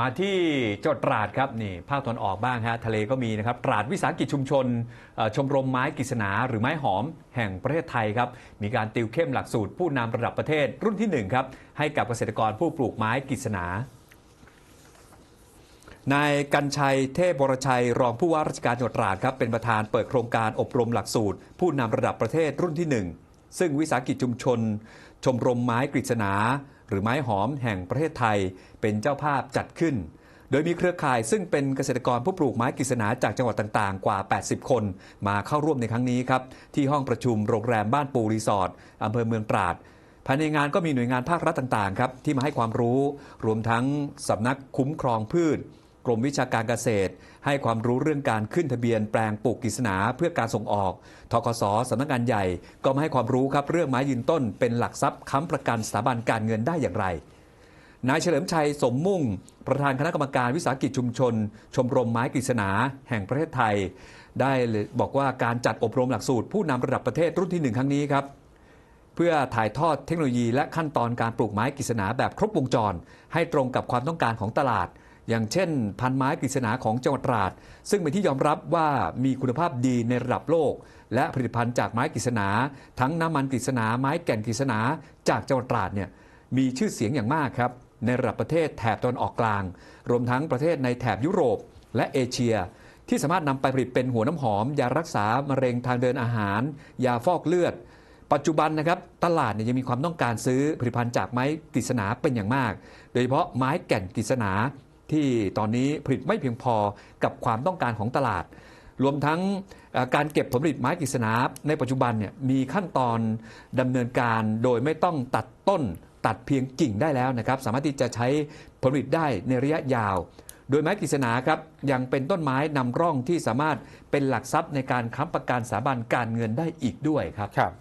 มาที่จังหวัดตราดครับนี่ภาคตะวันออกบ้างฮะทะเลก็มีนะครับตราดวิสาหกิจชุมชน ชมรมไม้กฤษณาหรือไม้หอมแห่งประเทศไทยครับมีการติวเข้มหลักสูตรผู้นำระดับประเทศรุ่นที่หนึ่งครับ ให้กับเกษตรกรผู้ปลูกไม้กฤษณานายกัญชัยเทพวรชัย รองผู้ว่าราชการจังหวัดตราดครับเป็นประธานเปิดโครงการอบรมหลักสูตร ผู้นำระดับประเทศรุ่นที่ 1 ซึ่งวิสาหกิจชุมชน ชมรมไม้กฤษณา หรือไม้หอมแห่งประเทศไทยเป็นเจ้าภาพจัดขึ้น โดยมีเครือข่ายซึ่งเป็นเกษตรกรผู้ปลูกไม้กฤษณาจากจังหวัดต่างๆ กว่า 80 คนมาเข้าร่วมในครั้งนี้ครับ ที่ห้องประชุมโรงแรมบ้านปูรีสอร์ทอำเภอเมืองตราดภายในงานก็มีหน่วยงานภาครัฐต่างๆครับที่มาให้ความรู้ รวมทั้งสำนักคุ้มครองพืช รมวิชาการเกษตร ให้ความรู้เรื่องการขึ้นทะเบียนแปลงปลูกกฤษณาเพื่อการส่งออกทกสสำนักงานใหญ่ก็มาให้ความรู้ครับเรื่องไม้ยืนต้น เป็นหลักทรัพย์ค้ำประกันสถาบันการเงินได้อย่างไรนายเฉลิมชัยสมมุ่ง ประธานคณะกรรมการวิสาหกิจชุมชน ชมรมไม้กฤษณาแห่งประเทศไทย ได้บอกว่าการจัดอบรมหลักสูตร ผู้นำระดับประเทศรุ่นที่หนึ่งครั้งนี้ครับ เพื่อถ่ายทอดเทคโนโลยีและขั้นตอนการปลูกไม้กฤษณาแบบครบวงจร ให้ตรงกับความต้องการของตลาด อย่างเช่น พันไม้กฤษณาของจังหวัดตราด ซึ่งเป็นที่ยอมรับว่ามีคุณภาพดีในระดับโลก และผลิตภัณฑ์จากไม้กฤษณา ทั้งน้ำมันกฤษณาไม้แก่นกฤษณาจากจังหวัดตราดเนี่ยมีชื่อเสียงอย่างมากครับในระดับประเทศแถบตะวันออกกลาง รวมทั้งประเทศในแถบยุโรปและเอเชีย ที่สามารถนำไปผลิตเป็นหัวน้ำหอม ยารักษามะเร็งทางเดินอาหาร ยาฟอกเลือด ปัจจุบันนะครับตลาดเนี่ยยังมีความต้องการซื้อผลิตภัณฑ์จากไม้กฤษณาเป็นอย่างมาก โดยเฉพาะไม้แก่นกฤษณา ที่ตอนนี้ผลิตไม่เพียงพอกับความต้องการของตลาด รวมทั้งการเก็บผลผลิตไม้กฤษณาในปัจจุบันเนี่ยมีขั้นตอนดำเนินการโดยไม่ต้องตัดต้นตัดเพียงกิ่งได้แล้วนะครับ สามารถที่จะใช้ผลผลิตได้ในระยะยาว โดยไม้กฤษณาครับยังเป็นต้นไม้นำร่องที่สามารถเป็นหลักทรัพย์ในการค้ำประกันสถาบันการเงินได้อีกด้วยครับครับ